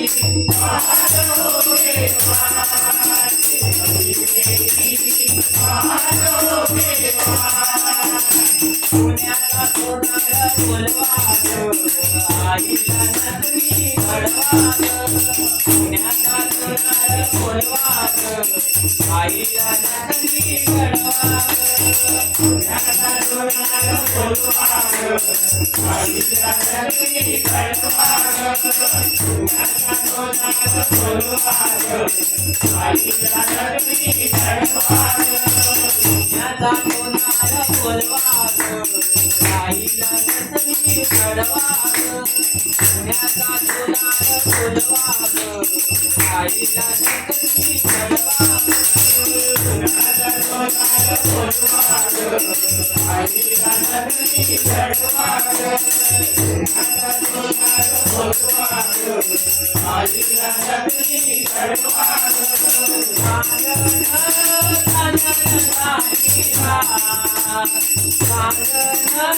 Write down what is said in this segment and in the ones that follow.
Yeah. I'm आईला नसली कडवाग पुण्याचा सोनार कोलवाग आईला नसली कडवाग पुण्याचा सोनार कोलवाग आईला नसली कडवाग पुण्याचा सोनार कोलवाग आईला नसली कडवाग मागण मागण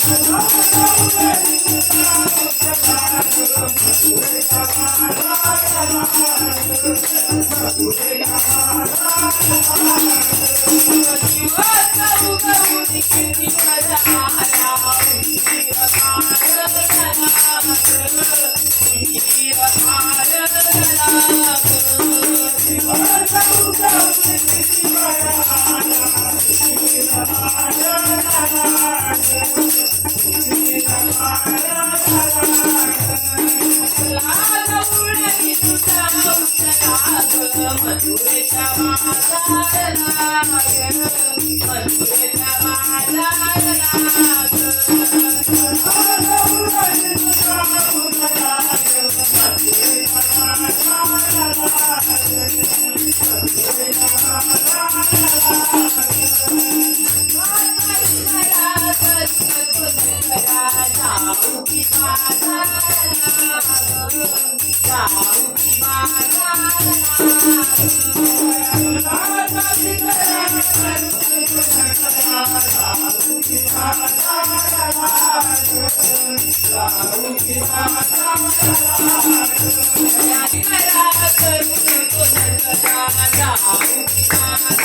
Thank you. Nandi Thank you.